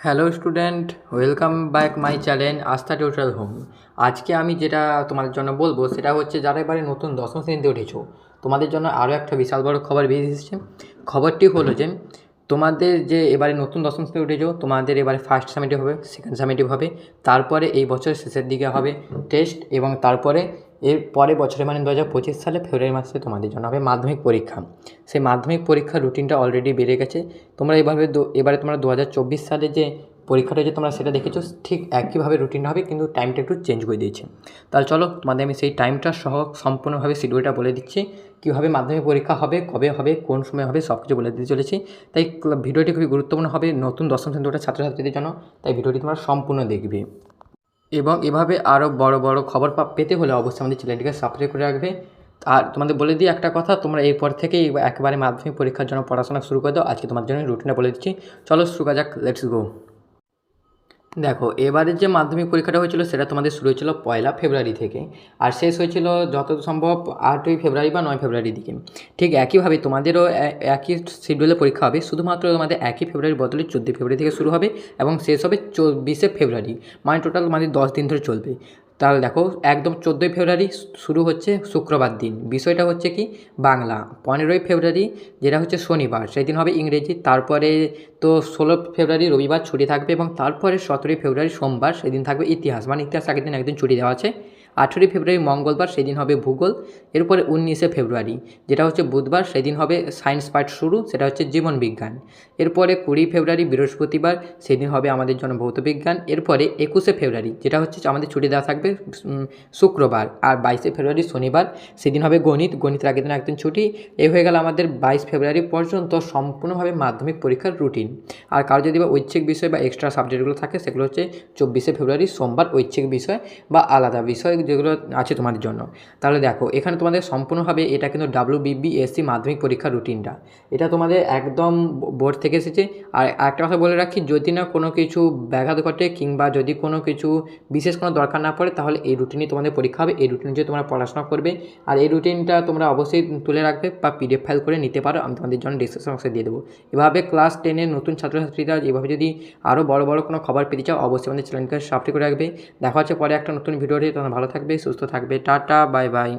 Hello student, welcome back my channel Astha tutorial home. আজকে আমি যেটা তোমাদের জন্য বলব, সেটা হচ্ছে যারা এবারে নতুন দশম শ্রেণীতে উঠেছো, তোমাদের জন্য আরও একটা বিশাল বড় খবর বেরিয়ে এসেছে। খবরটি হলো যে, তোমাদের যে এবারে নতুন দশম শ্রেণীতে উঠেছো, তোমাদের এবারে ফার্স্ট সামিটিভ হবে সেকেন্ড সামিটিভ হবে, তারপরে এই বছরের শেষের দিকে হবে টেস্ট এবং তারপরে এর পরে বছরে মানে দু হাজার পঁচিশ সালে ফেব্রুয়ারি মাসে তোমাদের জন্য হবে মাধ্যমিক পরীক্ষা। সেই মাধ্যমিক পরীক্ষার রুটিনটা অলরেডি বেড়ে গেছে। তোমরা এভাবে এবারে তোমরা দু হাজার চব্বিশ সালে যে পরীক্ষাটা যে তোমরা সেটা দেখেছ, ঠিক একইভাবে রুটিনটা হবে, কিন্তু টাইমটা একটু চেঞ্জ করে দিয়েছে। তাহলে চলো, তোমাদের আমি সেই টাইমটা সহ সম্পূর্ণভাবে শিডিউলটা বলে দিচ্ছি। কীভাবে মাধ্যমিক পরীক্ষা হবে, কবে হবে, কোন সময় হবে সব কিছু বলে দিতে চলেছি। তাই ভিডিওটি খুবই গুরুত্বপূর্ণ হবে, নতুন দশম শ্রেণি ওঠা ছাত্রছাত্রীদের জন্য। তাই ভিডিওটি তোমরা সম্পূর্ণ দেখবে। এবং এভাবে আরও বড় বড় খবর পেতে হলে অবশ্যই আমাদের চ্যানেলটিকে সাবস্ক্রাইব করে রাখবে। আর তোমাদের বলে দিই একটা কথা, তোমরা এরপর থেকে একবারে মাধ্যমিক পরীক্ষার জন্য পড়াশোনা শুরু করে দাও। আজকে তোমার জন্য রুটিনটা বলে দিচ্ছি। চলো শুরু করা যাক লেটস গো দেখো এবারের যে মাধ্যমিক পরীক্ষাটা হয়েছিল সেটা তোমাদের শুরু হয়েছিল পয়লা ফেব্রুয়ারি থেকে, আর শেষ হয়েছিল যত সম্ভব আটই ফেব্রুয়ারি বা নয় ফেব্রুয়ারি দিকে। ঠিক একইভাবে তোমাদেরও একই শিডিউলে পরীক্ষা হবে, শুধুমাত্র তোমাদের একই ফেব্রুয়ারির বদলে চোদ্দোই ফেব্রুয়ারি থেকে শুরু হবে এবং শেষ হবে চব্বিশে ফেব্রুয়ারি। মানে টোটাল তোমাদের দশ দিন ধরে চলবে। তাহলে দেখো, একদম চোদ্দোই ফেব্রুয়ারি শুরু হচ্ছে শুক্রবার দিন। বিষয়টা হচ্ছে কি? বাংলা। পনেরোই ফেব্রুয়ারি, যেটা হচ্ছে শনিবার, সেই দিন হবে ইংরেজি। তারপরে তো ষোলো ফেব্রুয়ারি রবিবার ছুটি থাকবে এবং তারপরে সতেরোই ফেব্রুয়ারি সোমবার সেদিন থাকবে ইতিহাস। মানে ইতিহাস আগের দিন একদিন ছুটি দেওয়া আছে। আঠেরোই ফেব্রুয়ারি মঙ্গলবার, সেদিন হবে ভূগোল, এরপরে উনিশে ফেব্রুয়ারি, যেটা হচ্ছে বুধবার, সেদিন হবে সায়েন্স পার্ট শুরু, সেটা হচ্ছে জীবন বিজ্ঞান। এরপরে কুড়ি ফেব্রুয়ারি বৃহস্পতিবার, সেদিন হবে আমাদের জন্য ভৌত বিজ্ঞান, এরপরে একুশে ফেব্রুয়ারি, যেটা হচ্ছে আমাদের ছুটি দেওয়া থাকবে শুক্রবার, আর বাইশে ফেব্রুয়ারি শনিবার, সেদিন হবে গণিত, গণিতের আগের দিন একদিন ছুটি, এ হয়ে গেল আমাদের বাইশ ফেব্রুয়ারি পর্যন্ত সম্পূর্ণভাবে মাধ্যমিক পরীক্ষার রুটিন আর কারও যদি বা ঐচ্ছিক বিষয় বা এক্সট্রা সাবজেক্টগুলো থাকে, সেগুলো হচ্ছে চব্বিশে ফেব্রুয়ারি, সোমবার ঐচ্ছিক বিষয় বা আলাদা বিষয় যেগুলো আছে তোমাদের জন্য। তাহলে দেখো, এখানে তোমাদের সম্পূর্ণভাবে এটা কিন্তু ডাব্লিউ বিবিএসসি মাধ্যমিক পরীক্ষার রুটিনটা। এটা তোমাদের একদম বোর্ড থেকে এসেছে। আর একটা কথা বলে রাখি, যদি না কোনো কিছু ব্যাঘাত ঘটে কিংবা যদি কোনো কিছু বিশেষ কোনো দরকার না পড়ে, তাহলে এই রুটিনই তোমাদের পরীক্ষা হবে। এই রুটিন অনুযায়ী তোমরা পড়াশোনা করবে, আর এই রুটিনটা তোমরা অবশ্যই তুলে রাখবে বা পিডিএফ ফাইল করে নিতে পারো। আমি তোমাদের জন্য ডিসক্রিপশন বক্সে দিয়ে দেবো। এভাবে ক্লাস টেনের নতুন ছাত্রছাত্রীরা এভাবে যদি আরও বড় বড় কোনো খবর পেতে চাও, অবশ্যই আমাদের চ্যানেলকে সাবস্ক্রাইব করে রাখবে। দেখা হচ্ছে পরে একটা নতুন ভিডিওতে তোমরা ভালো থাকবে সুস্থ থাকবে টাটা বাই বাই।